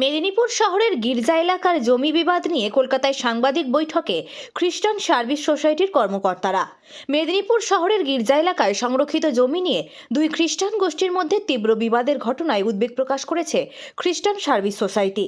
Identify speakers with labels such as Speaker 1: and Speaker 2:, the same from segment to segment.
Speaker 1: মেদিনীপুর শহরের গির্জা এলাকার জমি বিবাদ নিয়ে কলকাতায় সাংবাদিক বৈঠকে খ্রিস্টান সার্ভিস সোসাইটির কর্মকর্তারা। মেদিনীপুর শহরের গির্জা এলাকায় সংরক্ষিত জমি নিয়ে দুই খ্রিস্টান গোষ্ঠীর মধ্যে তীব্র বিবাদের ঘটনায় উদ্বেগ প্রকাশ করেছে খ্রিস্টান সার্ভিস সোসাইটি।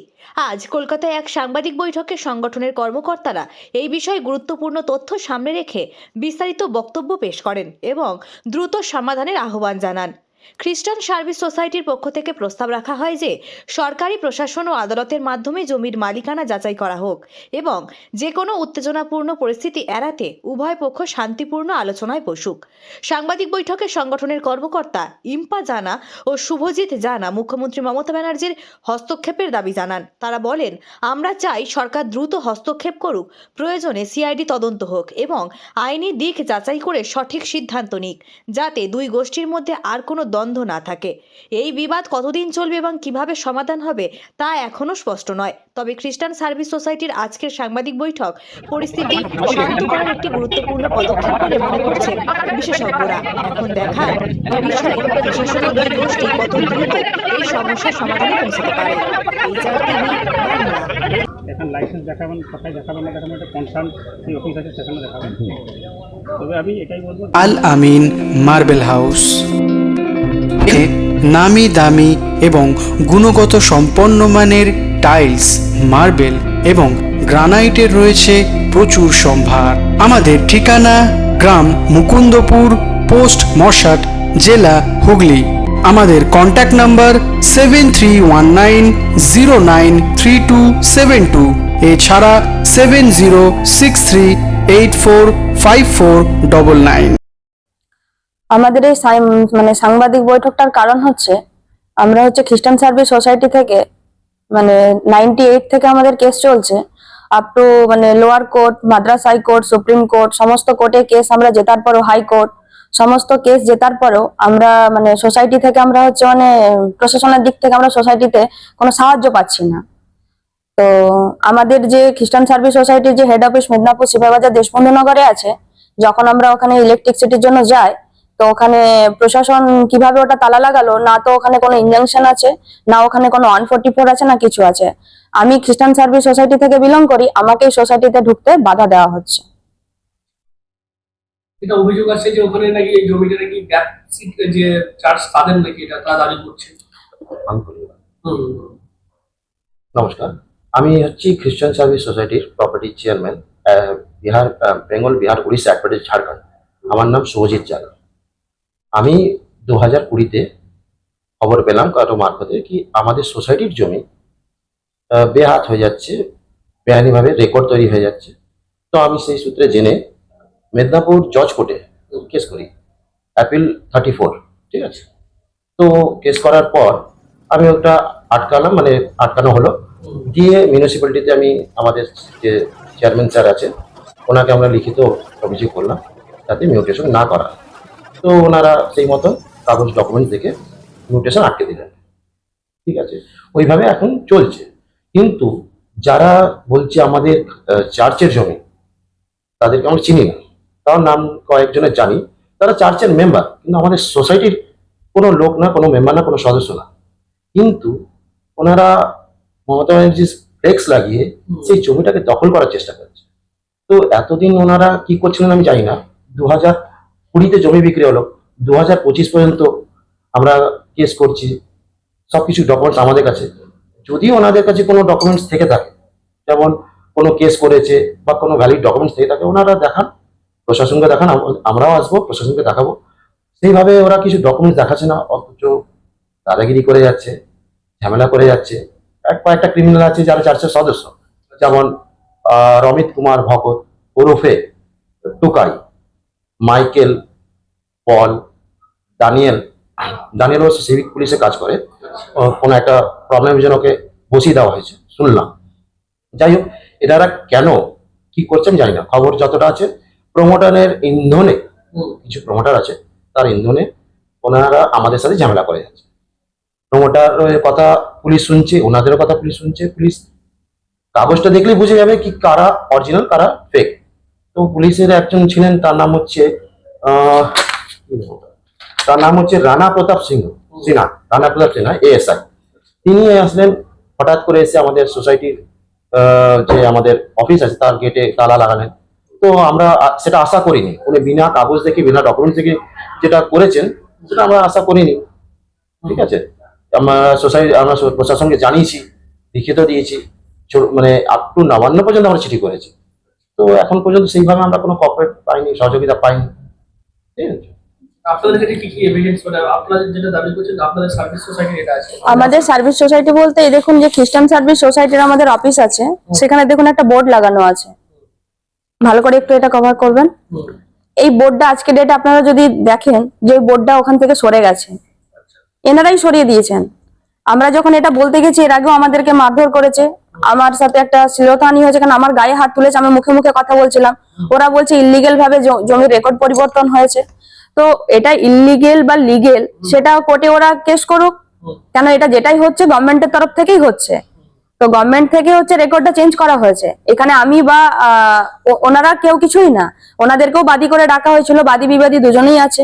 Speaker 1: আজ কলকাতায় এক সাংবাদিক বৈঠকে সংগঠনের কর্মকর্তারা এই বিষয়ে গুরুত্বপূর্ণ তথ্য সামনে রেখে বিস্তারিত বক্তব্য পেশ করেন এবং দ্রুত সমাধানের আহ্বান জানান। খ্রিস্টান সার্ভিস সোসাইটির পক্ষ থেকে প্রস্তাব রাখা হয় যে, সরকারি প্রশাসন ও আদালতের মাধ্যমে জমির মালিকানা যাচাই করা হোক এবং যে কোনো উত্তেজনাপূর্ণ পরিস্থিতি এড়াতে উভয় পক্ষ শান্তিপূর্ণ আলোচনায় বসুক। সাংবাদিক বৈঠকে সংগঠনের কর্মকর্তা ইম্পা জানা ও শুভজিৎ জানা মুখ্যমন্ত্রী মমতা ব্যানার্জির হস্তক্ষেপের দাবি জানান। তারা বলেন, আমরা চাই সরকার দ্রুত হস্তক্ষেপ করুক, প্রয়োজনে সিআইডি তদন্ত হোক এবং আইনি দিক যাচাই করে সঠিক সিদ্ধান্ত নিক, যাতে দুই গোষ্ঠীর মধ্যে আর কোনো দ্বন্দ্ব না থাকে। এই বিবাদ কতদিন চলবে এবং কীভাবে সমাধান হবে তা এখনও স্পষ্ট নয়। তবে খ্রিস্টান সার্ভিস সোসাইটির আজকের সাংবাদিক বৈঠক পরিস্থিতি শান্ত করার একটি গুরুত্বপূর্ণ পদক্ষেপ বলে মনে করছেন বিশেষজ্ঞরা। এখন দেখার এই বিষয়ে প্রশাসনের দুই গোষ্ঠী কত দ্রুত এই সমস্যার সমাধানে পৌঁছতে পারে। এই
Speaker 2: এখন লাইসেন্স দেখাবেন কোথায় দেখাবেন না দেখাবেন একটা কনসার্ন যে অফিস আছে সেখানে দেখাবেন। তবে আমি এটাই বলব
Speaker 3: আল আমিন মার্বেল হাউস। নামি দামি এবং গুণগত সম্পন্ন মানের টাইলস, মার্বেল এবং গ্রানাইটের রয়েছে প্রচুর সম্ভার। আমাদের ঠিকানা গ্রাম মুকুন্দপুর, পোস্ট মশাট, জেলা হুগলি। আমাদের contact number seven three one nine zero nine three two seven two. এছাড়া seven zero six three eight four five four double nine.
Speaker 4: আমাদের এই মানে সাংবাদিক বৈঠকটার কারণ হচ্ছে, আমরা হচ্ছে খ্রিস্টান সার্ভিস সোসাইটি থেকে মানে নাইনটি এইট থেকে আমাদের কেস চলছে। আপ টু মানে lower court Madras high court supreme court সমস্ত কোর্টে কেস আমরা জেতার পরেও হাইকোর্ট সমস্ত কেস জেতার পরেও আমরা মানে সোসাইটি থেকে আমরা হচ্ছে মানে প্রশাসনের দিক থেকে আমরা সোসাইটিতে কোনো সাহায্য পাচ্ছি না। তো আমাদের যে খ্রিস্টান সার্ভিস সোসাইটির যে হেড অফিস মেদিনীপুর শিবাবাজার দেশবন্ধু নগরে আছে, যখন আমরা ওখানে ইলেকট্রিসিটির জন্য যাই তো ওখানে প্রশাসন কীভাবে ওটা তালা লাগালো? না তো ওখানে কোনো ইঞ্জাংশন আছে না ওখানে কোনো ওয়ান ফোর্টি ফোর আছে না কিছু আছে। আমি খ্রিস্টান সার্ভিস সোসাইটি থেকে বিলং করি আমাকে এই সোসাইটিতে ঢুকতে বাধা দেওয়া হচ্ছে।
Speaker 5: এটা অভিযোগ আছে যে ওখানে নাকি এই জমিটা নাকি যে চার্জ তাদের নাকি এটা তারা দাবি করছে?
Speaker 6: নমস্কার। আমি হচ্ছি খ্রিস্টান সার্ভিস সোসাইটির property chairman Bihar Bengal Bihar Orissa একবারে ঝাড়খণ্ড। আমার নাম শুভজিৎ জানা। আমি দু হাজার কুড়িতে খবর পেলাম কারও মারফতে কি আমাদের সোসাইটির জমি বেহাত হয়ে যাচ্ছে বেআইনিভাবে রেকর্ড তৈরি হয়ে যাচ্ছে। তো আমি সেই সূত্রে জেনে মেদিনীপুর জজ কোর্টে কেস করি অ্যাপিল থার্টি ফোর ঠিক আছে? তো কেস করার পর আমি ওটা আটকালাম মানে আটকানো হলো। দিয়ে মিউনিসিপ্যালিটিতে আমি আমাদের যে চেয়ারম্যান স্যার আছে ওনাকে আমরা লিখিত অভিযোগ করলাম তাতে মিউটেশন না করা তো ওনারা সেই মতো কাগজ ডকুমেন্টস দেখে মিউটেশন আটকে দিলেন। ঠিক আছে? ওইভাবে এখন চলছে। কিন্তু যারা বলছে আমাদের চার্চের জমি তাদেরকে আমরা চিনি না। তার নাম কয়েকজনের জানি। তারা চার্চের মেম্বার কিন্তু আমাদের সোসাইটির কোনো লোক না কোনো মেম্বার না কোনো সদস্য না। কিন্তু ওনারা মমতা ব্যানার্জির ফ্লেক্স লাগিয়ে সেই জমিটাকে দখল করার চেষ্টা করছে। তো এতদিন ওনারা কি করছিলেন আমি জানি না। দু হাজার কুড়িতে জমি বিক্রি হলো দু হাজার পঁচিশ পর্যন্ত আমরা কেস করছি সব কিছু ডকুমেন্টস আমাদের কাছে। যদি ওনাদের কাছে কোনো ডকুমেন্টস থেকে থাকে, যেমন কোনো কেস করেছে বা কোনো ভ্যালিড ডকুমেন্টস থেকে থাকে, ওনারা দেখান, প্রশাসনকে দেখান আমরাও আসব, প্রশাসনকে দেখাবো। সেইভাবে ওরা কিছু ডকুমেন্টস দেখাচ্ছে না, অথচ দাদাগিরি করে যাচ্ছে, ঝামেলা করে যাচ্ছে। এক কয়েকটা ক্রিমিনাল আছে যারা চার্চের সদস্য, যেমন রমিত কুমার ভগত ওরফে Tukai. Michael Paul Daniel. Daniel হচ্ছে সিভিক পুলিশে কাজ করে। কোনো একটা প্রবলেমের জন্য ওকে বসিয়ে দেওয়া হয়েছে। শুনলাম। যাই হোক এনারা কেন কি করছেন জানি না। খবর যতটা আছে প্রমোটারের ইন্ধনে কিছু প্রমোটার আছে তার ইন্ধনে ওনারা আমাদের সাথে ঝামেলা করে যাচ্ছে। প্রমোটারের কথা পুলিশ শুনছে ওনাদেরও কথা পুলিশ শুনছে। পুলিশ কাগজটা দেখলেই বুঝে যাবে কি কারা অরিজিনাল কারা ফেক তো পুলিশের একজন ছিলেন, তার নাম হচ্ছে? তার নাম হচ্ছে রানা প্রতাপ সিংহ, সিনহা, রানা প্রতাপ সিনহা এএসআই তিনি আসলেন, হঠাৎ করে এসে আমাদের সোসাইটির যে আমাদের অফিস আছে, তার গেটে তালা লাগালেন। তো আমরা সেটা আশা করিনি। উনি বিনা কাগজ দেখে, বিনা ডকুমেন্ট থেকে যেটা করেছেন, সেটা আমরা আশা করিনি। ঠিক আছে? আমরা সোসাইটি আমরা প্রশাসনকে জানিয়েছি, লিখিত দিয়েছি মানে আপ টু নবান্ন পর্যন্ত আমরা চিঠি করেছি। তো এখন পর্যন্ত সেইভাবে আমরা কোনো কপারেট পাইনি সহযোগিতা পাইনি। ঠিক আছে?
Speaker 5: আপনাদের কাছে কি কি এভিডেন্স মানে আপনাদের যেটা দাবি করছেন আপনাদের সার্ভিস সোসাইটি এটা আছে।
Speaker 4: আমাদের সার্ভিস সোসাইটি বলতে এই দেখুন যে খ্রিস্টান সার্ভিস সোসাইটির আমাদের অফিস আছে সেখানে দেখুন একটা বোর্ড লাগানো আছে। ভালো করে একটু এটা কভার করবেন। এই বোর্ডটা আজকে ডেটে আপনারা যদি দেখেন যে ওই বোর্ডটা ওখান থেকে সরে গেছে। এনারাই সরিয়ে দিয়েছেন। আমরা যখন এটা বলতে গেছি এর আগেও আমাদেরকে মারধর করেছে। আমার সাথে একটা শ্লীলতাহানি হয়েছে, কারণ আমার গায়ে হাত তুলেছে, আমি মুখে মুখে কথা বলছিলাম। ওরা বলছে ইলিগেল ভাবে জমির রেকর্ড পরিবর্তন হয়েছে। তো এটা ইলিগেল বা লিগেল সেটা কোর্টে ওরা কেস করুক। কেন এটা যেটাই হচ্ছে গভর্নমেন্টের তরফ থেকেই হচ্ছে। তো গভর্নমেন্ট থেকে হচ্ছে রেকর্ডটা চেঞ্জ করা হয়েছে। এখানে আমি বা ওনারা কেউ কিছুই না। ওনাদেরকেও বাদী করে ডাকা হয়েছিল, বাদী বিবাদী দুজনেই আছে।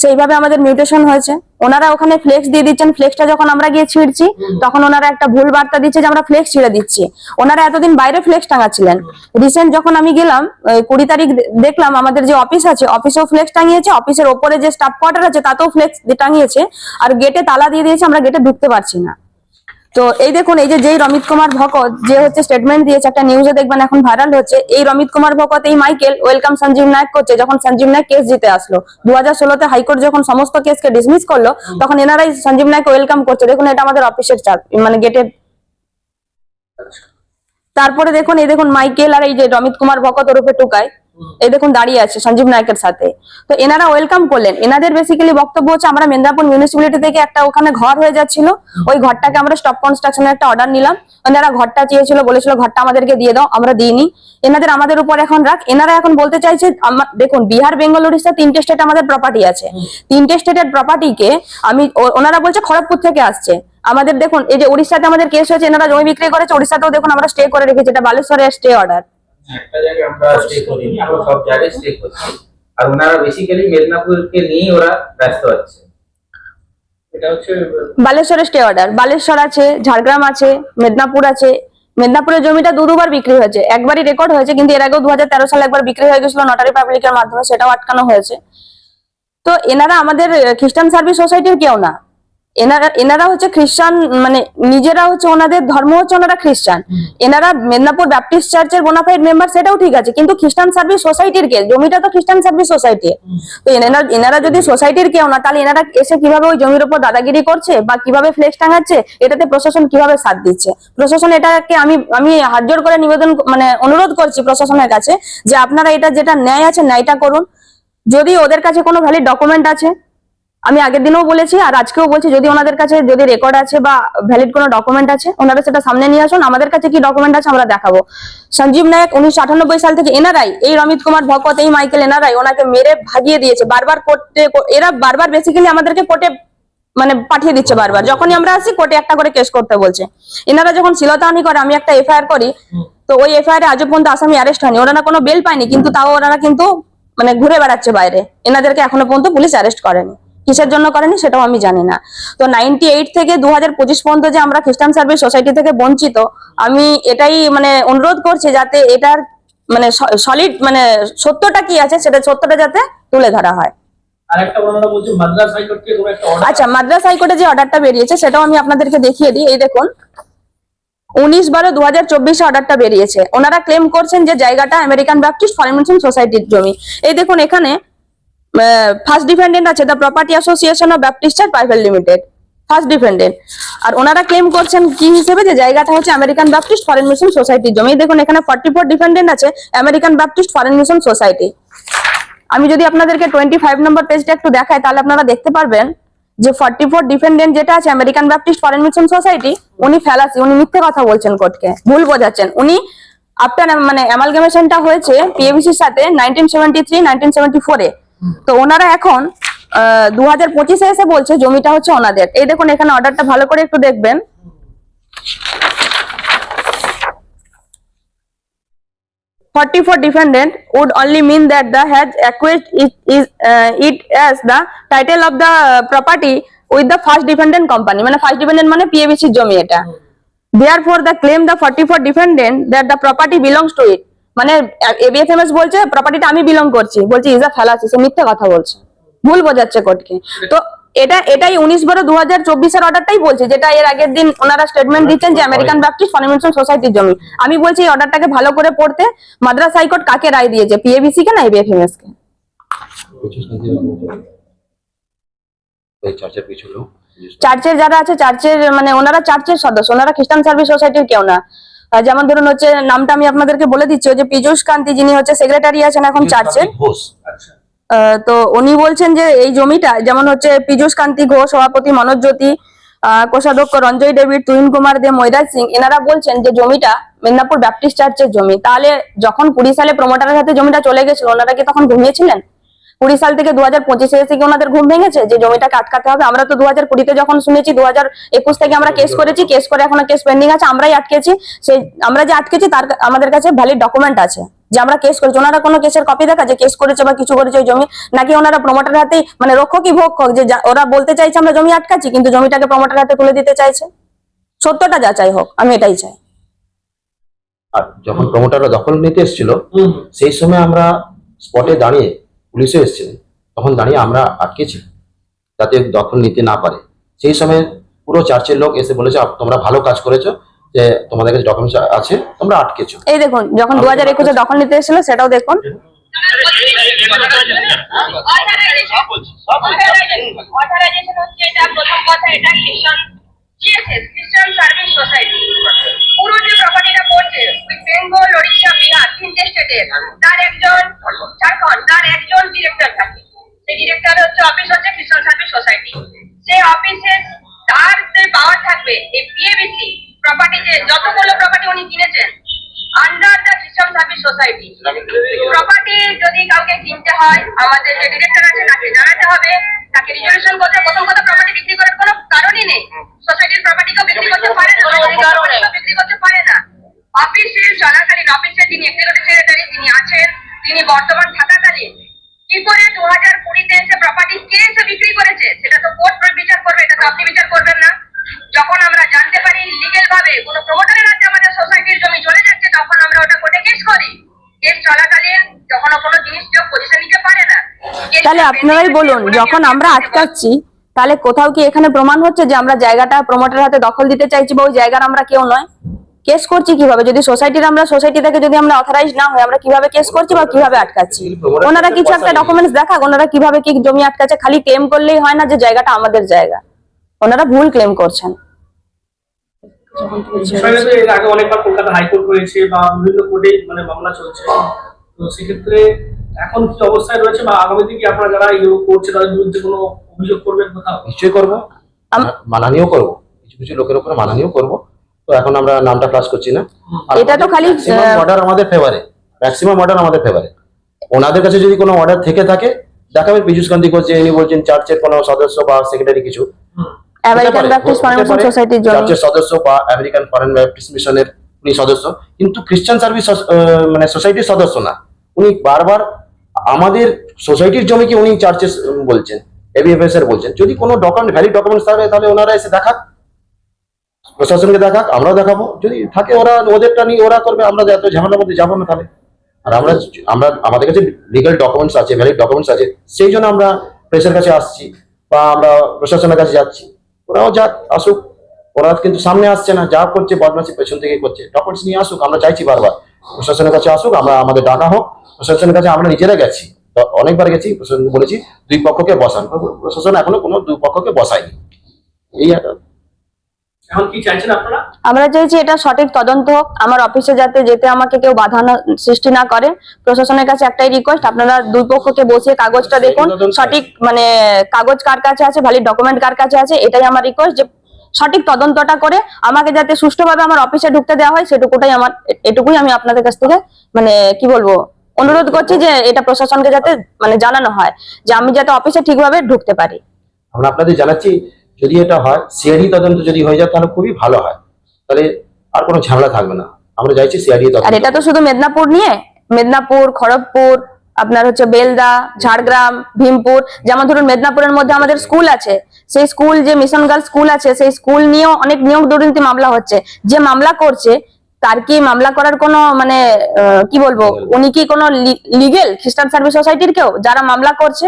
Speaker 4: সেইভাবে আমাদের মিউটেশন হয়েছে। ওনারা ওখানে ফ্লেক্স দিয়ে দিচ্ছেন। ফ্লেক্সটা যখন আমরা গিয়ে ছিঁড়ছি, তখন ওনারা একটা ভুল বার্তা দিচ্ছে যে আমরা ফ্লেক্স ছিঁড়ে দিচ্ছি। ওনারা এতদিন বাইরে ফ্লেক্স টাঙাচ্ছিলেন। রিসেন্ট যখন আমি গেলাম কুড়ি তারিখ দেখলাম আমাদের যে অফিস আছে অফিসেও ফ্লেক্স টাঙিয়েছে অফিসের ওপরে যে স্টাফ কোয়ার্টার আছে, তাতেও ফ্লেক্স টাঙিয়েছে। আর গেটে তালা দিয়ে দিয়েছে, আমরা গেটে ঢুকতে পারছি না। তো এই দেখুন এই যে যেই রমিত কুমার ভকত যে হচ্ছে স্টেটমেন্ট দিয়েছে একটা নিউজে দেখবেন এখন ভাইরাল হচ্ছে এই রমিত কুমার ভকত এই মাইকেল ওয়েলকাম সঞ্জীব নায়ক করছে যখন সঞ্জীব নায়ক কেস জিতে আসলো। দু হাজার ষোলোতে হাইকোর্ট যখন সমস্ত কেসকে ডিসমিস করল তখন এনারাই সঞ্জীব নায়ক ওয়েলকাম করছে। দেখুন এটা আমাদের অফিসের চাপ মানে গেটের তারপরে দেখুন এই দেখুন মাইকেল আর এই যে রমিত কুমার ভকত ওরূপে টুকায়। এই দেখুন দাঁড়িয়ে আছে সঞ্জীব নায়কের সাথে। তো এনারা ওয়েলকাম করলেন। এনাদের বেসিক্যালি বক্তব্য হচ্ছে আমরা মেদিনীপুর মিউনিসিপ্যালিটি থেকে একটা ওখানে ঘর হয়ে যাচ্ছিল। ওই ঘরটাকে আমরা স্টপ কনস্ট্রাকশনের একটা অর্ডার নিলাম। এনারা ঘরটা চেয়েছিল, বলেছিল, ঘরটা আমাদেরকে দিয়ে দাও, আমরা দিইনি। এনাদের আমাদের উপর এখন রাখ এনারা এখন বলতে চাইছে দেখুন, বিহার বেঙ্গল উড়িষ্যা তিনটে স্টেট আমাদের প্রপার্টি আছে। তিনটে স্টেটের প্রপার্টিকে আমি ওনারা বলছে খড়গপুর থেকে আসছে। আমাদের দেখুন, এই যে উড়িষ্যাতে আমাদের কেস হয়েছে, এনারা জমি বিক্রি করেছে, উড়িষ্যাতেও দেখুন আমরা স্টে করে রেখেছি, এটা বালেশ্বরের স্টে অর্ডার
Speaker 7: আর ওনারা বেসিক্যালি মেদিনীপুরকে নিয়েই ওরা ব্যস্ত আছে।
Speaker 4: বালেশ্বরের স্টে অর্ডার বালেশ্বর আছে, ঝাড়গ্রাম আছে, মেদিনীপুর আছে। মেদিনীপুরের জমিটা দু দুবার বিক্রি হয়েছে। একবারই রেকর্ড হয়েছে, কিন্তু এর আগেও দু হাজার তেরো সালে একবার বিক্রি হয়ে গেছিল নটারি পাবলিকের মাধ্যমে, সেটাও আটকানো হয়েছে। তো এনারা আমাদের, খ্রিস্টান সার্ভিস সোসাইটির কেউ না। এনারা এনারা হচ্ছে খ্রিস্টান মানে নিজেরা হচ্ছে ওনাদের ধর্ম হচ্ছে ওনারা খ্রিস্টান। এনারা মেদিনীপুর ব্যাপটিস্ট চার্চের বোনাফাইড মেম্বার সেটাও ঠিক আছে কিন্তু খ্রিস্টান সার্ভিস সোসাইটির কে জমিটা তো খ্রিস্টান সার্ভিস সোসাইটি। তো এনারা এনারা যদি সোসাইটির কেউ না তাহলে এনারা এসে কীভাবে ওই জমির উপর দাদাগিরি করছে বা কীভাবে ফ্লেক্স টাঙাচ্ছে এটাতে প্রশাসন কীভাবে সাথ দিচ্ছে? প্রশাসন এটাকে আমি আমি হাত জোড় করে নিবেদন মানে অনুরোধ করছি প্রশাসনের কাছে যে আপনারা এটা যেটা ন্যায় আছে ন্যায়টা করুন। যদি ওদের কাছে কোনো ভ্যালিড ডকুমেন্ট আছে আমি আগের দিনও বলেছি আর আজকেও বলছি যদি ওনাদের কাছে যদি রেকর্ড আছে বা ভ্যালিড কোনো ডকুমেন্ট আছে ওনারা সেটা সামনে নিয়ে আসুন আমাদের কাছে কি ডকুমেন্ট আছে আমরা দেখাবো। সঞ্জীব নায়ক উনিশশো আটানব্বই সাল থেকে এনারাই এই রমিত কুমার ভকত এই মাইকেল এনারাই ওনাকে মেরে ভাগিয়ে দিয়েছে বারবার কোর্টে এরা বারবার বেসিক্যালি আমাদেরকে কোর্টে মানে পাঠিয়ে দিচ্ছে বারবার। যখনই আমরা আসি কোর্টে একটা করে কেস করতে বলছে। এনারা যখন শিলতাহানি করে আমি একটা এফআইআর করি তো ওই এফআইআর আজও পর্যন্ত আসামি অ্যারেস্ট হয়নি। ওনারা কোনো বেল পায়নি কিন্তু তাও ওনারা কিন্তু মানে ঘুরে বেড়াচ্ছে বাইরে। এনাদেরকে এখনও পর্যন্ত পুলিশ অ্যারেস্ট করেনি। কিসের জন্য করেনি সেটাও আমি জানি না। তো নাইনটি এইট থেকে দু হাজার পঁচিশ পর্যন্ত যে আমরা খ্রিস্টান সার্ভিস সোসাইটি থেকে বঞ্চিত আমি এটাই মানে অনুরোধ করছি যাতে এটার মানে সলিড মানে সত্যটা কি আছে সেটা সত্যটা যাতে তুলে ধরা হয়। আচ্ছা মাদ্রাস হাইকোর্টে যে অর্ডারটা বেরিয়েছে সেটাও আমি আপনাদেরকে দেখিয়ে দিই। এই দেখুন উনিশ বারো দু হাজার চব্বিশে অর্ডারটা বেরিয়েছে। ওনারা ক্লেম করছেন যে জায়গাটা আমেরিকান ব্যাপটিস্ট ফরেন সোসাইটির জমি। এই দেখুন এখানে ফার্স্ট ডিফেন্ডেন্ট আছে the property association of Baptist church private limited first defendant আর ওনারা ক্লেম করছেন কি হিসেবে? যে জায়গাটা হচ্ছে আমেরিকান ব্যাপটিস্ট ফরেন মিশন সোসাইটির জমি দেখুন, এখানে ফর্টি ফোর ডিফেন্ডেন্ট আছে American Baptist foreign mission society আমি যদি আপনাদেরকে টোয়েন্টি ফাইভ নম্বর পেজটা একটু দেখাই, তাহলে আপনারা দেখতে পারবেন যে ফর্টি ফোর ডিফেন্ডেন্ট যেটা আছে American Baptist foreign mission society উনি ফেলাসি, উনি মিথ্যে কথা বলছেন কোর্টকে, ভুল বোঝাচ্ছেন। উনি আফটার মানে অ্যামালগামেশনটা হয়েছে পিএবিসির সাথে nineteen seventy three nineteen seventy ফোরে তো ওনারা এখন দু হাজার পঁচিশে এসে বলছে জমিটা হচ্ছে ওনাদের। এই দেখুন, এখানে অর্ডারটা ভালো করে একটু দেখবেন। Forty four defendant would only mean that the has acquest it as the title of the property with the first defendant company মানে ফার্স্ট ডিফেন্ডেন্ট মানে পিএবিসির জমি এটা। Therefore the claim the forty four defendant that the property belongs to it মানে ABFMS বলছে প্রপার্টিটা আমি belong করছি। বলছে ইজ আ ফ্যালাসি সে মিথ্যে কথা বলছে। ভুল বোঝাচ্ছে কোর্টকে। তো এটা এটাই উনিশ বারো দু হাজার চব্বিশের অর্ডারটাই বলছে যেটা এর আগের দিন ওনারা স্টেটমেন্ট দিচ্ছেন যে আমেরিকান ব্যাপটিস্ট ফার্মেশন সোসাইটির জমি। আমি বলছি এই অর্ডারটাকে ভালো করে পড়তে মাদ্রাস হাইকোর্ট কাকে রায় দিয়েছে? পিএবিসি কে না এবিএফএমএস কে
Speaker 6: চার্চের
Speaker 4: যারা আছে চার্চের মানে ওনারা চার্চের সদস্য। ওনারা খ্রিস্টান সার্ভিস সোসাইটির কেউ না। যেমন ধরুন হচ্ছে নামটা আমি আপনাদেরকে বলে দিচ্ছি যে পীযুষ কান্তি যিনি হচ্ছে সেক্রেটারি আছেন এখন চার্চের।
Speaker 5: আচ্ছা।
Speaker 4: তো উনি বলছেন যে এই জমিটা যেমন হচ্ছে পীযুষ কান্তি ঘোষ সভাপতি মনোজ জ্যোতি আহ, কোষাধ্যক্ষ রঞ্জয় ডেভিড তুহিন কুমার দে মৈরাজ সিং এনারা বলছেন যে জমিটা মেদিনীপুর ব্যাপটিস্ট চার্চের জমি। তাহলে যখন কুড়ি সালে প্রমোটারের হাতে জমিটা চলে গেছিল ওনারা কি তখন ঘুমিয়েছিলেন? কুড়ি সাল থেকে দু হাজার পঁচিশে এসে কি ওনাদের ঘুম ভেঙেছে? যে জমিটাকে আটকাতে হবে। আমরা তো দু হাজার কুড়িতে যখন শুনেছি দু হাজার একুশ থেকে আমরা কেস করেছি কেস করে এখন কেস পেন্ডিং আছে আমরাই আটকেছি। সেই আমরা যে আটকেছি তার আমাদের কাছে ভ্যালিড ডকুমেন্ট আছে। যে আমরা কেস করেছি। ওনারা কোনো কেসের কপি দেখা যে কেস করেছে বা কিছু করেছে ওই জমি? নাকি ওনারা প্রমোটার হাতেই মানে রক্ষকই ভক্ষক যে ওরা বলতে চাইছে আমরা জমি আটকাচ্ছি কিন্তু জমিটাকে প্রমোটার হাতে তুলে দিতে চাইছে? সত্যটা যা চাই হোক আমি এটাই চাই।
Speaker 6: আর যখন প্রমোটাররা দখল নিতে এসেছিল সেই সময় আমরা স্পটে দাঁড়িয়ে পুলিশও এসেছিলেন। তখন দাঁড়িয়ে আমরা আটকেছি যাতে দখল নিতে না পারে। সেই সময় পুরো চার্চের লোক এসে বলেছে তোমরা ভালো কাজ করেছ যে তোমাদের কাছে ডকুমেন্টস আছে তোমরা আটকেছো।
Speaker 4: এই দেখুন যখন দু হাজার একুশে দখল নিতে এসেছিল সেটাও দেখুন।
Speaker 8: অথরাইজেশন হচ্ছে এটা প্রথম কথা এটা খ্রিস্টান জিএসএস খ্রিস্টান সার্ভিস সোসাইটি পুরো যে প্রপার্টিটা পড়ছে, ওই বেঙ্গল ওড়িশা বিহার তিনটে স্টেটের তার একজন ঝাড়খণ্ড, তার একজন ডিরেক্টর থাকে। সেই ডিরেক্টর হচ্ছে অফিস হচ্ছে খ্রিস্টান সার্ভিস সোসাইটি সেই অফিসে তার যে পাওয়ার থাকবে, এই পিএবিসি প্রপার্টি যে যতগুলো প্রপার্টি উনি কিনেছেন under the Christian service society property যদি কাউকে কিনতে হয় আমাদের যে ডিরেক্টর আছে তাকে জানাতে হবে। তাকে রিজলিউশন করতে প্রথম কথা প্রপার্টি বিক্রি করার কোনো কারণই নেই। সোসাইটির প্রপার্টিকেও বিক্রি করতে পারে না বিক্রি করতে পারে না। অফিসে চলাকালীন অফিসে যিনি এক্সিকিউটিভ সেক্রেটারি যিনি আছেন তিনি বর্তমান থাকাকালীন। কি করে দু হাজার কুড়িতে এসে প্রপার্টি কে এসে বিক্রি করেছে সেটা তো কোর্ট বিচার করবে এটা তো আপনি বিচার করবেন না। যখন আমরা জানতে পারি লিগেল ভাবে কোনো প্রমোটারের হাতে আমাদের সোসাইটির জমি চলে যাচ্ছে তখন আমরা ওটা কোর্টে কেস করি। কেস চলাকালীন যখন কোনো জিনিস কেউ পজিশন নিতে পারে না।
Speaker 4: তাহলে আপনারাই বলুন যখন আমরা আটকাচ্ছি তাহলে কোথাও কি এখানে প্রমাণ হচ্ছে যে আমরা জায়গাটা প্রমোটার হাতে দখল দিতে চাইছি বা ওই জায়গার আমরা কেউ নয়? কেস করছি কীভাবে? যদি সোসাইটির আমরা সোসাইটি থেকে যদি আমরা অথরাইজ না হয় আমরা কীভাবে কেস করছি বা কীভাবে আটকাচ্ছি? ওনারা কিছু একটা ডকুমেন্টস দেখাক ওনারা কীভাবে কি জমি আটকাচ্ছে খালি ক্লেম করলেই হয় না যে জায়গাটা আমাদের জায়গা। ওনারা ভুল ক্লেম করছেন।
Speaker 5: বিষয়টা তো আগে অনেকবার কলকাতা হাইকোর্ট হয়েছে বা বিভিন্ন কোর্টে মানে মামলা চলছে। তো সেক্ষেত্রে এখন কি অবস্থায় রয়েছে বা আগামীতে কি আপনারা যারা এগুলো করছে তাদের বিরুদ্ধে কোনো অভিযোগ করবেন কোথাও?
Speaker 6: নিশ্চয়ই করব। মানানিও করব। কিছু কিছু লোকের উপরে মানানিও করব। তো এখন আমরা নামটা করছি না।
Speaker 4: এটা তো খালি,
Speaker 6: অর্ডার আমাদের ফেভারে ম্যাক্সিমাম অর্ডার আমাদের ফেভারে ওনাদের কাছে যদি কোনো অর্ডার থেকে থাকে দেখাবেন পীযুষ কান্তি করছে ইনি বলছেন চার্চের কোনো সদস্য বা সেক্রেটারি কিছু।
Speaker 4: আমেরিকান ব্যাপটিস্ট ফার্মেশন সোসাইটির জমি
Speaker 6: চার্চের সদস্য বা আমেরিকান ফরেন ব্যাপটিস্ট মিশনের উনি সদস্য কিন্তু খ্রিস্টান সার্ভিস মানে সোসাইটির সদস্য না। উনি বারবার আমাদের সোসাইটির জমিকে উনি চার্চেস বলছেন এবিএফএস এর বলছেন। যদি কোনো ডকুমেন্ট ভ্যালিড ডকুমেন্টস থাকে তাহলে ওনারা এসে দেখাক। প্রশাসনকে দেখাক আমরাও দেখাবো। যদি থাকে ওরা ওদেরটা নিয়ে ওরা করবে আমরা এত ঝামেলার মধ্যে যাব না তাহলে। আর আমরা আমরা আমাদের কাছে লিগাল ডকুমেন্টস আছে ভ্যালিড ডকুমেন্টস আছে সেই জন্য আমরা প্রেসের কাছে আসছি বা আমরা প্রশাসনের কাছে যাচ্ছি। ওরাও যাক, আসুক। ওরা কিন্তু সামনে আসছে না, যা করছে বদমাসি পেছন থেকে করছে। ডকুমেন্টস নিয়ে আসুক, আমরা চাইছি বারবার। প্রশাসনের কাছে আসুক, আমরা আমাদের ডাকা হোক, প্রশাসনের কাছে আমরা নিজেরা গেছি। অনেকবার গেছি প্রশাসন বলেছি, দুই পক্ষকে বসান। প্রশাসন এখনও কোনো দুই পক্ষকে বসায়নি। এই
Speaker 5: এখন কি চাইছেন আপনারা?
Speaker 4: আমরা চাইছি এটা সঠিক তদন্ত হোক। আমার অফিসে যাতে যেতে আমাকে কেউ বাধা সৃষ্টি না করে। প্রশাসনের কাছে একটাই রিকোয়েস্ট আপনারা দুই পক্ষকে বসিয়ে কাগজটা দেখুন। সঠিক মানে কাগজ কার কাছে আছে ভ্যালিড ডকুমেন্ট কার কাছে আছে এটাই আমার রিকোয়েস্ট যে সঠিক তদন্তটা করে আমাকে যাতে সুষ্ঠুভাবে আমার অফিসে ঢুকতে দেওয়া হয় সেটুকুটাই আমার এটুকুই আমি আপনাদের কাছ থেকে মানে কি বলব অনুরোধ করছি যে এটা প্রশাসনকে যাতে মানে জানানো হয় যে আমি যাতে অফিসে ঠিকভাবে ঢুকতে পারি।
Speaker 6: আমরা আপনাদের জানাচ্ছি যদি এটা হয় সিআইডি তদন্ত যদি হয়ে যায় তাহলে খুবই ভালো হয়। তাহলে আর কোনো ঝামেলা থাকবে না। আমরা চাইছি সিআইডি
Speaker 4: আর এটা তো শুধু মেদিনীপুর নিয়ে মেদিনীপুর খড়গপুর আপনার হচ্ছে বেলদা ঝাড়গ্রাম ভীমপুর যেমন ধরুন মেদিনীপুরের মধ্যে আমাদের স্কুল আছে। সেই স্কুল যে মিশন গার্লস স্কুল আছে সেই স্কুল নিয়েও অনেক নিয়োগ দুর্নীতি মামলা হচ্ছে। যে মামলা করছে তার কি মামলা করার কোনো মানে কি বলব? উনি কি কোনো লিগেল খ্রিস্টান সার্ভিস সোসাইটির কেউ যারা মামলা করছে?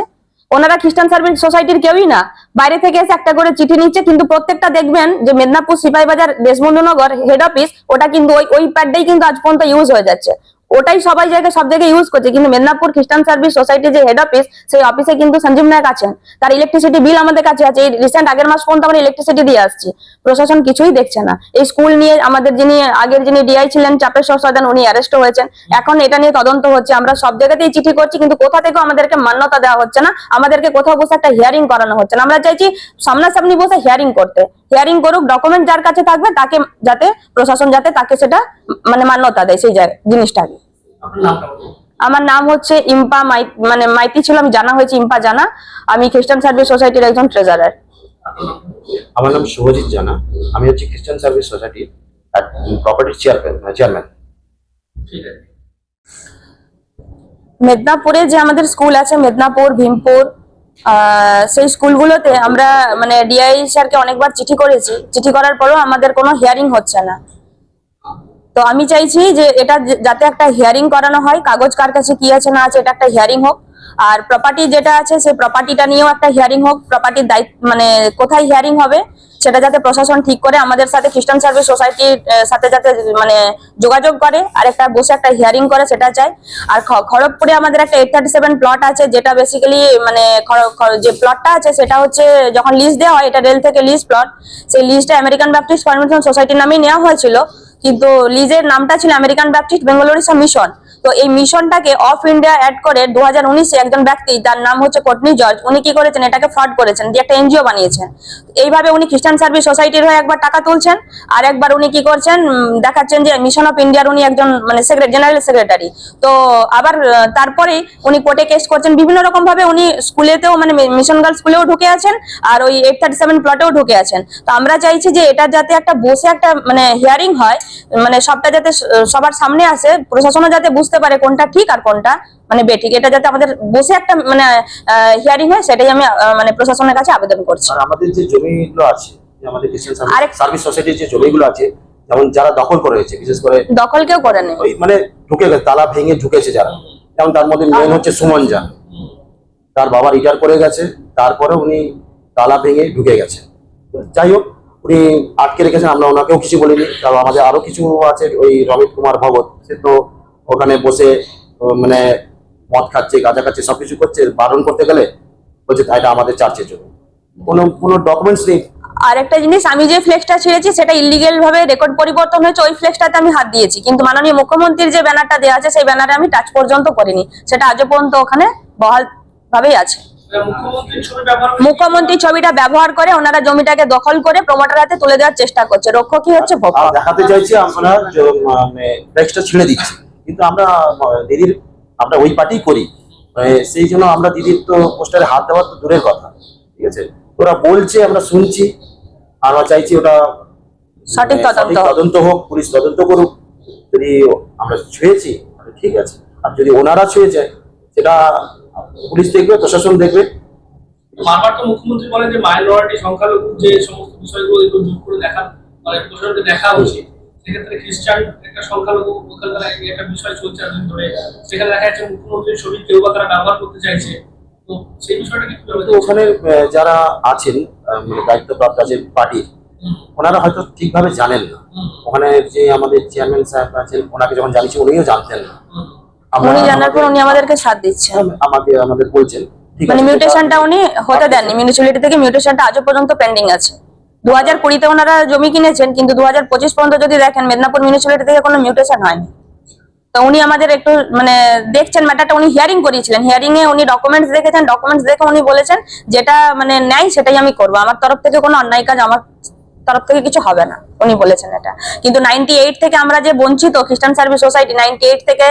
Speaker 4: ওনারা খ্রিস্টান সার্ভিস সোসাইটির কেউই না। বাইরে থেকে এসে একটা করে চিঠি নিচ্ছে, কিন্তু প্রত্যেকটা দেখবেন যে মেদিনীপুর সিপাহীবাজার দেশবন্ধুনগর হেড অফিস ওটা কিন্তু ওই ওই প্যাডটাই কিন্তু আজ পর্যন্ত ইউজ হয়ে যাচ্ছে। ওটাই সবাই জায়গায় সব জায়গায় ইউজ করছে। কিন্তু মেদিনীপুর খ্রিস্টান সার্ভিস সোসাইটি যে হেড অফিস সেই অফিসে কিন্তু সঞ্জীব নায়ক আছেন। তার ইলেকট্রিসিটি বিল আমাদের কাছে আছে। এই রিসেন্ট আগের মাস পর্যন্ত আমরা ইলেকট্রিসিটি দিয়ে আসছি। প্রশাসন কিছুই দেখছে না। এই স্কুল নিয়ে আমাদের যিনি, আগের যিনি ডিআই ছিলেন, চাপেশ্বর সদান, উনি অ্যারেস্ট হয়েছেন। এখন এটা নিয়ে তদন্ত হচ্ছে। আমরা সব জায়গাতেই চিঠি করছি, কিন্তু কোথা থেকে আমাদেরকে মান্যতা দেওয়া হচ্ছে না? আমাদেরকে কোথাও বসে একটা হিয়ারিং করানো হচ্ছে না। আমরা চাইছি সামনাসামনি বসে হিয়ারিং করতে। হিয়ারিং করুক ডকুমেন্ট যার কাছে থাকবে, তাকে যাতে, প্রশাসন যাতে তাকে সেটা মানে মান্যতা দেয় সেই জিনিসটাকে। আমার নাম হচ্ছে ইম্পা মানে মাইতি ছিল আমি জানা হয়েছে ইম্পা জানা। আমি খ্রিস্টান সার্ভিস সোসাইটির একজন ট্রেজারার।
Speaker 6: আমার নাম শুভজিৎ জানা। আমি হচ্ছে খ্রিস্টান সার্ভিস সোসাইটির প্রপার্টি চেয়ারম্যান চেয়ারম্যান
Speaker 4: মেদিনীপুরে যে আমাদের স্কুল আছে মেদিনীপুর ভীমপুর আহ, সেই স্কুলগুলোতে আমরা মানে ডিআই স্যারকে অনেকবার চিঠি করেছি। চিঠি করার পরও আমাদের কোনো হিয়ারিং হচ্ছে না। তো আমি চাইছি যে এটা যাতে একটা হিয়ারিং করানো হয়, কাগজ কার কাছে কি আছে না আছে, এটা একটা হিয়ারিং হোক। আর প্রপার্টি যেটা আছে, সেই প্রপার্টিটা নিয়েও একটা হিয়ারিং হোক প্রপার্টির দায়িত্ব মানে কোথায় হিয়ারিং হবে, সেটা যাতে প্রশাসন ঠিক করে, আমাদের সাথে খ্রিস্টান সার্ভিস সোসাইটির সাথে যাতে মানে যোগাযোগ করে, আর একটা বসে একটা হিয়ারিং করে, সেটা চাই। আর খড়গপুরে আমাদের একটা এইট থার্টি সেভেন প্লট আছে, যেটা বেসিক্যালি মানে যে প্লটটা আছে, সেটা হচ্ছে যখন লিজ দেওয়া হয়, এটা রেল থেকে লিজ প্লট সেই লিজটা আমেরিকান ব্যাপটিস্ট পারমিশন সোসাইটির নামেই নেওয়া হয়েছিল। কিন্তু লিজের নামটা ছিল আমেরিকান ব্যাপটিস্ট বেঙ্গলোরিসা মিশন তো এই মিশনটাকে অফ ইন্ডিয়া অ্যাড করে দু হাজার একজন ব্যক্তি তার নাম হচ্ছে কটনি জর্জ উনি কি করেছেন? এটাকে ফ্রড করেছেন দিয়ে একটা এনজিও বানিয়েছেন। এইভাবে উনি খ্রিস্টান সার্ভিস সোসাইটির হয়ে একবার টাকা তুলছেন আর একবার উনি কি করছেন? দেখাচ্ছেন যে মিশন অফ ইন্ডিয়ার উনি একজন মানে জেনারেল সেক্রেটারি তো আবার আহ, তারপরে উনি কোর্টে কেস করছেন। বিভিন্ন রকম ভাবে উনি স্কুলেতেও মানে মিশন গার্ল স্কুলেও ঢুকে আছেন আর ওই এইট থার্টি সেভেন প্লটেও ঢুকে আছেন। তো আমরা চাইছি যে এটা যাতে একটা বসে একটা মানে হিয়ারিং হয় মানে সবটা যাতে সবার সামনে আসে প্রশাসনও যাতে বুঝতে পারে কোনটা ঠিক আর কোনটা মানে বেঠিক। এটা যাতে আমাদের বসে একটা মানে হিয়ারিং হয় সেটাই আমি মানে প্রশাসনের কাছে আবেদন করছি।
Speaker 6: আমাদের যে জমিগুলো আছে আমাদের সার্ভিস সোসাইটির যে জমিগুলো আছে যেমন যারা দখল করে রয়েছে বিশেষ করে
Speaker 4: দখল কেউ করে নেই।
Speaker 6: মানে ঢুকে গেছে তালা ভেঙে ঢুকেছে যারা। যেমন তার মধ্যে মেন হচ্ছে সুমন জা তার বাবা রিটায়ার করে গেছে তারপরে উনি তালা ভেঙে ঢুকে গেছে। যাই হোক উনি আটকে রেখেছেন আমরা ওনাকেও কিছু বলিনি। কারণ আমাদের আরও কিছু আছে ওই রমিত কুমার ভগত সে তো ওখানে বসে মানে মদ খাচ্ছে গাঁজা খাচ্ছে সবকিছু করছে বারণ করতে গেলে বলছে এটা আমাদের চার্চের জন্য কোনো কোনো ডকুমেন্টস নেই?
Speaker 4: আর একটা জিনিস আমি যে ফ্লেক্সটা ছেড়েছি সেটা ইলিগেল ভাবে রেকর্ড পরিবর্তন হয়েছে ওই ফ্লেক্সটাতে আমি হাত দিয়েছি। কিন্তু মাননীয় মুখ্যমন্ত্রীর যে ব্যানারটা দেওয়া আছে সেই ব্যানারে আমি টাচ পর্যন্ত করিনি। সেটা আজও পর্যন্ত ওখানে বহাল ভাবেই আছে। মুখ্যমন্ত্রী ছবিটা ব্যবহার করে ওনারা জমিটাকে দখল করে প্রমোটার হাতে তুলে দেওয়ার চেষ্টা করছে। রক্ষ কি হচ্ছে
Speaker 6: দেখাতে চাইছি আমরা মানে ফ্লেক্সটা ছেড়ে দিচ্ছি। কিন্তু আমরা দিদির আমরা ওই পার্টি করি। মানে সেই জন্য আমরা দিদির তো পোস্টারে হাত দেওয়ার তো দূরের কথা ঠিক আছে? ওরা বলছে আমরা শুনছি আমরা চাইছি ওটা
Speaker 4: সঠিক
Speaker 6: মানে
Speaker 4: তদন্ত হোক।
Speaker 6: তদন্ত হোক পুলিশ তদন্ত করুক। যদি আমরা ছুঁয়েছি ঠিক আছে। আর যদি ওনারা ছুঁয়ে যায় সেটা পুলিশ দেখবে প্রশাসন দেখবে।
Speaker 5: বারবার তো মুখ্যমন্ত্রী বলেন যে মাইনরিটি সংখ্যালঘু যে সমস্ত বিষয়গুলো যোগ করে দেখা মানে প্রশাসনকে দেখা উচিত। সেক্ষেত্রে খ্রিস্টান একটা সংখ্যালঘু ওখানকার একটা বিষয় চলছে এতদিন ধরে সেখানে দেখা যাচ্ছে মুখ্যমন্ত্রীর ছবি কেউ বা তারা ব্যবহার করতে চাইছে। তো সেই বিষয়টা
Speaker 6: কিন্তু ওখানে যারা আছেন মানে দায়িত্বপ্রাপ্ত আছেন পার্টির ওনারা হয়তো ঠিকভাবে জানেন না। ওখানে যে আমাদের চেয়ারম্যান সাহেব আছেন ওনাকে যখন জানিয়েছি উনিও জানতেন না।
Speaker 4: উনি জানার পর উনি আমাদেরকে সাথ দিচ্ছেন।
Speaker 6: আমাকে আমাদের বলছেন। ঠিক
Speaker 4: মানে মিউটেশনটা উনি হতে দেননি। মিউনিসিপ্যালিটি থেকে মিউটেশনটা আজও পর্যন্ত পেন্ডিং আছে। দু হাজার কুড়িতে ওনারা জমি কিনেছেন, কিন্তু দু হাজার পঁচিশ পর্যন্ত যদি দেখেন, মেদিনীপুর মিউনিসিপ্যালিটি থেকে কোনো মিউটেশন হয়নি। তো উনি আমাদের একটু মানে দেখছেন ম্যাটারটা উনি হিয়ারিং করিয়েছিলেন। হিয়ারিং এ উনি ডকুমেন্টস দেখেছেন ডকুমেন্টস দেখে উনি বলেছেন, যেটা মানে নেয় সেটাই আমি করব। আমার তরফ থেকে কোনো অন্যায় কাজ আমার তরফ থেকে কিছু হবে না। উনি বলেছেন এটা। কিন্তু নাইনটি এইট থেকে আমরা যে বঞ্চিত খ্রিস্টান সার্ভিস সোসাইটি নাইনটি এইট থেকে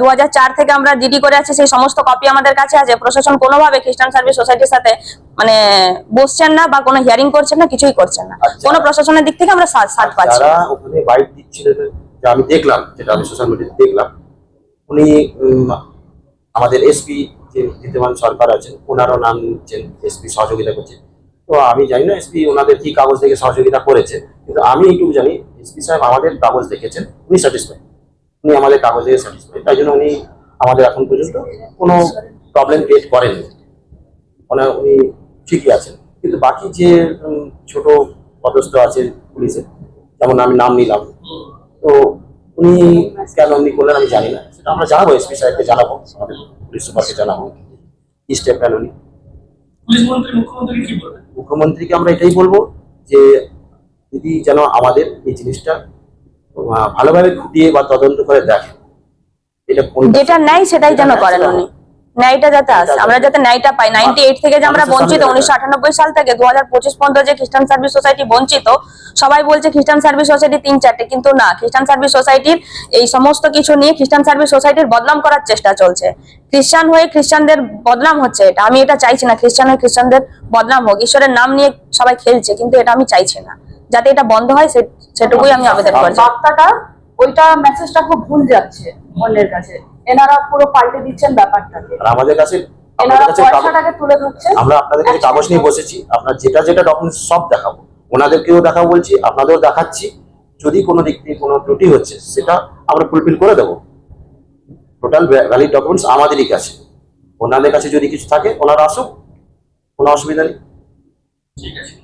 Speaker 4: দু থেকে আমরা জিডি করে আছি সেই সমস্ত কপি আমাদের কাছে আছে। প্রশাসন কোনোভাবে খ্রিস্টান সার্ভিস সোসাইটির সাথে মানে বসছেন না বা কোনো হিয়ারিং করছেন না কিছুই করছেন না।
Speaker 6: আচ্ছা।
Speaker 4: কোনো প্রশাসনের দিক থেকে আমরা সাথ সাথ পাচ্ছি
Speaker 6: ওখানে যে আমি দেখলাম যেটা আমি সোশ্যাল মিডিয়াতে দেখলাম উনি আমাদের এসপি যে বিদ্যমান সরকার আছেন ওনারও নাম নিচ্ছেন এসপি সহযোগিতা করছে। তো আমি জানি না এসপি ওনাদের কি কাগজ দেখে সহযোগিতা করেছে, কিন্তু আমি এইটুকু জানি এসপি সাহেব আমাদের কাগজ দেখেছেন, উনি স্যাটিসফাই উনি আমাদের কাগজ দেখে স্যাটিসফাই তাই জন্য উনি আমাদের এখন পর্যন্ত কোনো প্রবলেম ক্রিয়েট করেননি। মানে উনি ঠিকই আছেন। কিন্তু বাকি যে ছোট পদস্থ আছে পুলিশের, যেমন আমি নাম নিলাম, তো উনি কেন উনি করলেন আমি জানি না। সেটা আমরা জানাব এসপি সাহেবকে জানাব, আমাদের পুলিশ সুপারকে জানাব। কি স্টেপ নেন উনি?
Speaker 5: পুলিশ মন্ত্রী মুখ্যমন্ত্রী কি বলবেন?
Speaker 6: মুখ্যমন্ত্রীকে আমরা এটাই বলব যে দিদি যেন আমাদের এই জিনিসটা ভালোভাবে খুঁটিয়ে বা তদন্ত করে দেখেন। এটা কোন
Speaker 4: যেটা নাই সেটাই যেন করেন উনি। ন্যায়টা যাতে আসে আমরা যাতে ন্যায়টা পাই। নাইনটি এইট থেকে যে আমরা বঞ্চিত উনিশশো আটানব্বই সাল থেকে দু হাজার পঁচিশ পর্যন্ত যে খ্রিস্টান সার্ভিস সোসাইটি বঞ্চিত সবাই বলছে খ্রিস্টান সার্ভিস সোসাইটি তিন চারটে কিন্তু না খ্রিস্টান সার্ভিস সোসাইটির এই সমস্ত কিছু নিয়ে খ্রিস্টান সার্ভিস সোসাইটির বদনাম করার চেষ্টা চলছে। খ্রিস্টান হয়ে খ্রিস্টানদের বদনাম হচ্ছে এটা আমি এটা চাইছি না খ্রিস্টান হয়ে খ্রিস্টানদের বদনাম হোক। ঈশ্বরের নাম নিয়ে সবাই খেলছে কিন্তু এটা আমি চাইছি না। যাতে এটা বন্ধ হয় সেটুকুই আমি আবেদন করছি।
Speaker 9: বার্তাটা ওইটা মেসেজটা খুব ভুল যাচ্ছে অন্যের কাছে। এনারা পুরো পাল্টে দিচ্ছেন ব্যাপারটাকে।
Speaker 6: আর আমাদের কাছে
Speaker 9: এনারা পয়সাটাকে তুলে ধরছেন।
Speaker 6: আমরা আপনাদের কাছে কাগজ নিয়ে বসেছি। আপনার যেটা যেটা ডকুমেন্টস সব দেখাবো। ওনাদেরকেও দেখাবো বলছি আপনাদেরও দেখাচ্ছি। যদি কোনো দিক থেকে কোনো ত্রুটি হচ্ছে সেটা আমরা ফুলফিল করে দেবো। টোটাল ভ্যালিড ডকুমেন্টস আমাদেরই কাছে। ওনাদের কাছে যদি কিছু থাকে ওনারা আসুক কোনো অসুবিধা নেই।
Speaker 5: ঠিক আছে।